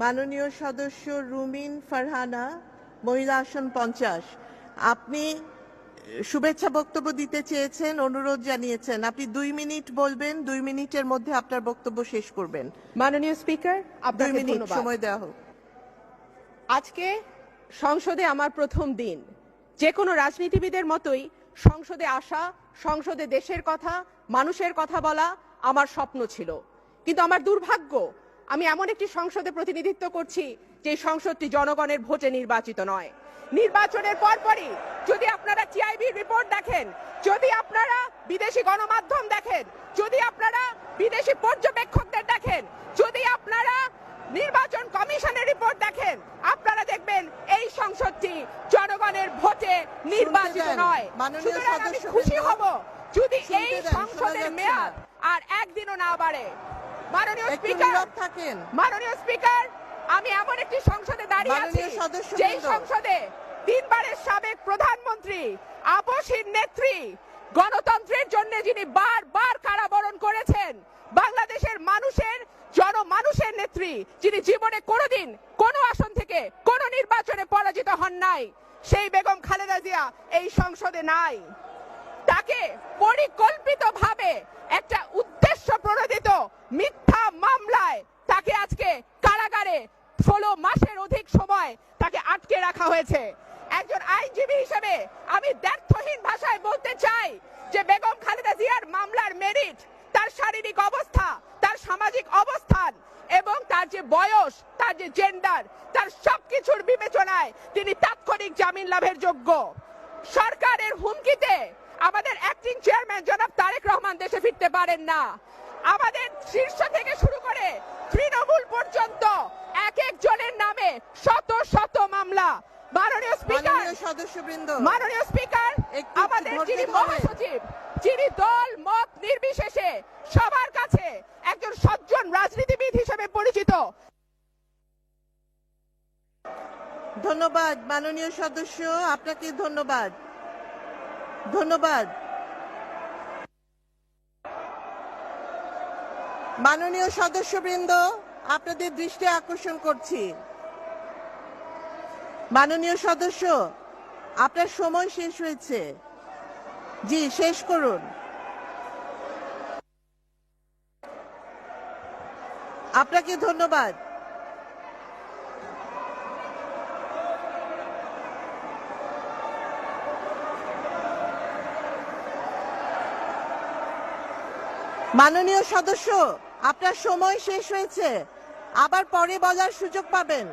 মাননীয় সদস্য রুমিন ফারহানা মহিলা আসন পঞ্চাশ। আপনি শুভেচ্ছা বক্তব্য দিতে চেয়েছেন অনুরোধ জানিয়েছেন। আপনি দুই মিনিট বলবেন দুই মিনিটের মধ্যে আপনার বক্তব্য শেষ করবেন। মাননীয় স্পিকার দুই মিনিট সময় দেওয়া হোক। আজকে সংসদে আমার প্রথম দিন। যে কোনো রাজনীতিবিদের মতোই সংসদে আসা সংসদে দেশের কথা মানুষের কথা বলা আমার স্বপ্ন ছিল। কিন্তু আমার দুর্ভাগ্য আমি এমন একটি সংসদে প্রতিনিধিত্ব করছি যে সংসদটি জনগণের ভোটে নির্বাচিত নয়। নির্বাচনের পরপরই যদি আপনারা টিআইবি রিপোর্ট দেখেন যদি আপনারা বিদেশি গণমাধ্যম দেখেন যদি আপনারা বিদেশি পর্যবেক্ষকদের দেখেন যদি আপনারা নির্বাচন কমিশনের রিপোর্ট দেখেন আপনারা দেখবেন এই সংসদটি জনগণের ভোটে নির্বাচিত নয়। মাননীয় সুতরাং আমি খুশি হব যদি এই সংসদের মেয়াদ আর একদিনও না বাড়ে। মাননীয় স্পিকার থাকেন। মাননীয় স্পিকার আমি এমন একটি সংসদে দাঁড়িয়ে আছি যেই সংসদে তিনবারের সাবেক প্রধানমন্ত্রী আপসীর নেত্রী গণতন্ত্রের জন্য যিনি বারবার কারাবরণ করেছেন বাংলাদেশের মানুষের জনমানুষের নেত্রী যিনি জীবনে কোনোদিন কোনো আসন থেকে কোনো নির্বাচনে পরাজিত হন নাই সেই বেগম খালেদা জিয়া এই সংসদে নাই। তাকে পরিকল্পিতভাবে একটা উদ্দেশ্য প্রণোদিত মিথ্যা মামলায় তাকে আজকে কারাগারে ষোলো মাসের অধিক সময় তাকে আটকে রাখা হয়েছে। একজন আইনজীবী হিসেবে আমি দ্ব্যর্থহীন ভাষায় বলতে চাই যে বেগম খালেদা জিয়ার মামলার মেরিট তার শারীরিক অবস্থা, তার সামাজিক অবস্থান এবং তার যে বয়স, তার যে জেন্ডার তার সবকিছুর বিবেচনায় তিনি তাৎক্ষণিক জামিন লাভের যোগ্য। সরকারের হুমকিতে আমাদের অ্যাক্টিং চেয়ারম্যান জনাব তারেক রহমান দেশে ফিরতে পারেন না। আমাদের শীর্ষ থেকে শুরু করে তৃণমূল পর্যন্ত এক এক জনের নামে মামলা মাননীয় স্পিকার! সদস্যবৃন্দ মাননীয় স্পিকার আমাদের যিনি মহাসচিব যিনি দল মত নির্বিশেষে সবার কাছে একজন সজ্জন রাজনীতিবিদ হিসেবে পরিচিত। ধন্যবাদ মাননীয় সদস্য আপনাকে ধন্যবাদ। ধন্যবাদ। মাননীয় সদস্যবৃন্দ আপনাদের দৃষ্টি আকর্ষণ করছি। মাননীয় সদস্য, আপনার সময় শেষ হয়েছে। জি, শেষ করুন। আপনাকে ধন্যবাদ। মাননীয় সদস্য, আপনার সময় শেষ হয়েছে। আবার পরে বলার সুযোগ পাবেন।